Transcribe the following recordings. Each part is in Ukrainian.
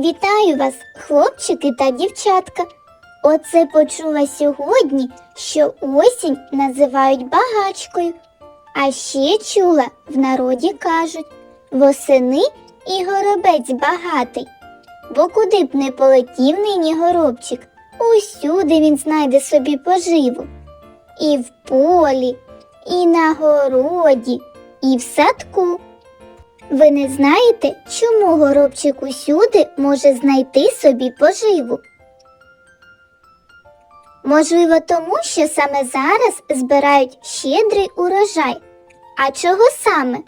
Вітаю вас, хлопчики та дівчатка. Оце почула сьогодні, що осінь називають багачкою. А ще чула, в народі кажуть, восени і горобець багатий. Бо куди б не полетів нині горобчик, усюди він знайде собі поживу. І в полі, і на городі, і в садку. Ви не знаєте, чому горобчик усюди може знайти собі поживу? Можливо, тому що саме зараз збирають щедрий урожай. А чого саме?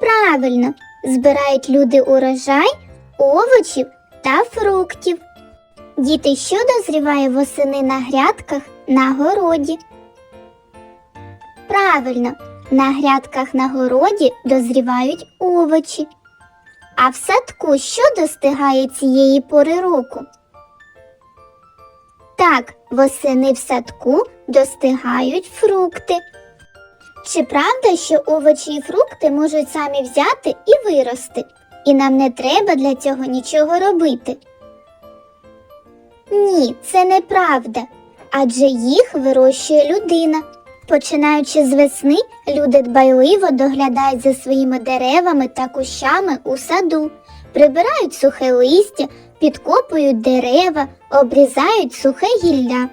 Правильно, збирають люди урожай овочів та фруктів. Діти, що дозріває восени на грядках на городі? Правильно, на грядках на городі дозрівають овочі. А в садку що достигає цієї пори року? Так, восени в садку достигають фрукти. Чи правда, що овочі і фрукти можуть самі взяти і вирости, і нам не треба для цього нічого робити? Ні, це неправда, адже їх вирощує людина. Починаючи з весни, люди дбайливо доглядають за своїми деревами та кущами у саду, прибирають сухе листя, підкопують дерева, обрізають сухе гілля.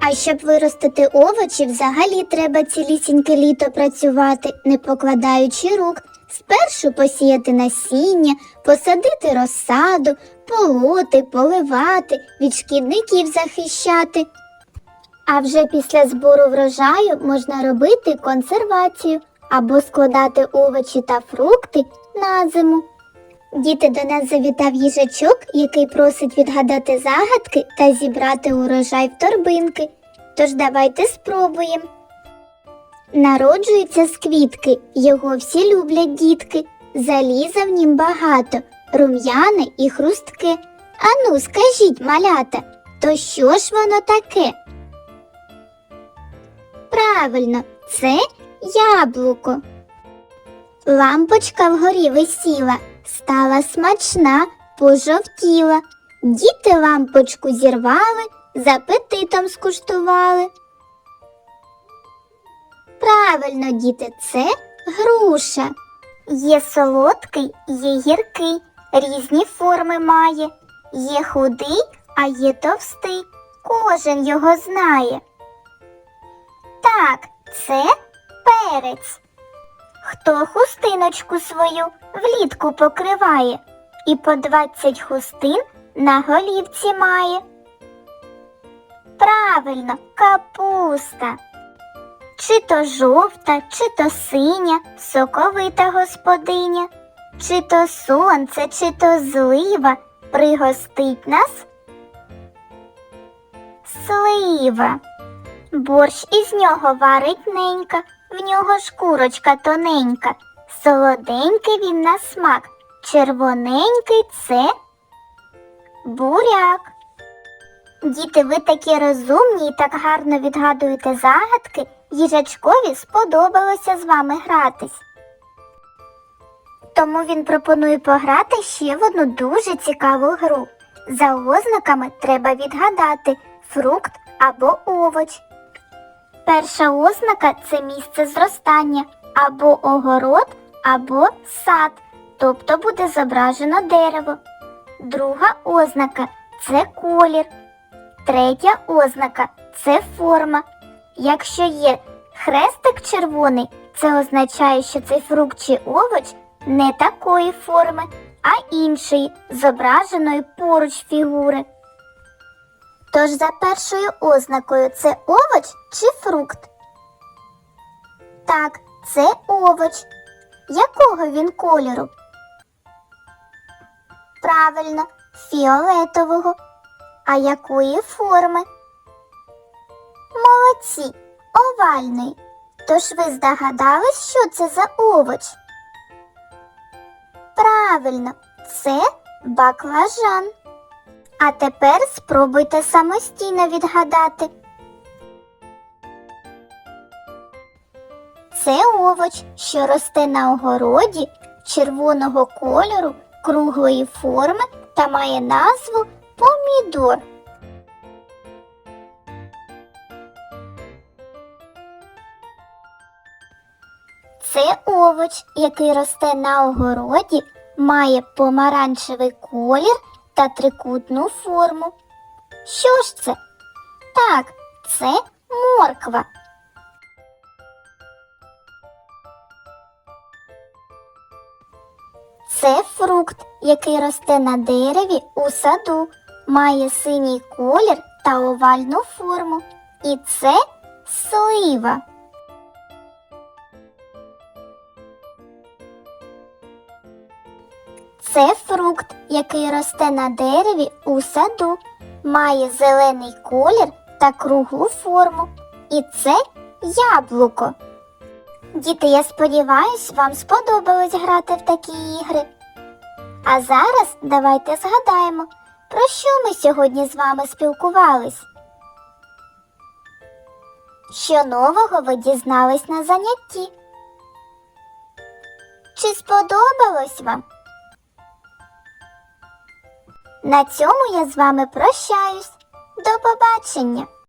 А щоб виростити овочі, взагалі треба цілісіньке літо працювати, не покладаючи рук. Спершу посіяти насіння, посадити розсаду, полоти, поливати, від шкідників захищати. А вже після збору врожаю можна робити консервацію або складати овочі та фрукти на зиму. Діти до нас завітав їжачок, який просить відгадати загадки та зібрати урожай в торбинки. Тож давайте спробуємо. Народжується з квітки, його всі люблять дітки. Заліза в нім багато, рум'яне і хрустке. Ану, скажіть, малята, то що ж воно таке? Правильно, це яблуко. Лампочка вгорі висіла, стала смачна, пожовтіла. Діти лампочку зірвали, з апетитом скуштували. Правильно, діти, це груша. Є солодкий, є гіркий, різні форми має. Є худий, а є товстий. Кожен його знає. Так, це перець. Хто хустиночку свою влітку покриває і по двадцять хустин на голівці має. Правильно, капуста. Чи то жовта, чи то синя, соковита господиня, чи то сонце, чи то злива пригостить нас. Слива. Борщ із нього варить ненька, в нього шкурочка тоненька, солоденький він на смак, червоненький це буряк. Діти, ви такі розумні і так гарно відгадуєте загадки, їжачкові сподобалося з вами гратись. Тому він пропонує пограти ще в одну дуже цікаву гру. За ознаками треба відгадати фрукт або овоч. Перша ознака це місце зростання або огород, або сад, тобто буде зображено дерево. Друга ознака це колір. Третя ознака це форма. Якщо є хрестик червоний, це означає, що цей фрукт чи овоч не такої форми, а іншої, зображеної поруч фігури. Тож за першою ознакою це овоч чи фрукт? Так, це овоч. Якого він кольору? Правильно, фіолетового. А якої форми? Молодці, овальної. Тож ви здогадались, що це за овоч? Правильно, це баклажан. А тепер спробуйте самостійно відгадати. Це овоч, що росте на огороді червоного кольору, круглої форми та має назву помідор. Це овоч, який росте на огороді, має помаранчевий колір та трикутну форму. Що ж це? Так, це морква. Це фрукт, який росте на дереві у саду, має синій колір та овальну форму. І це слива. Це фрукт, який росте на дереві у саду, має зелений колір та круглу форму. І це яблуко. Діти, я сподіваюсь, вам сподобалось грати в такі ігри. А зараз давайте згадаємо, про що ми сьогодні з вами спілкувались. Що нового ви дізнались на занятті? Чи сподобалось вам? На цьому я з вами прощаюсь. До побачення!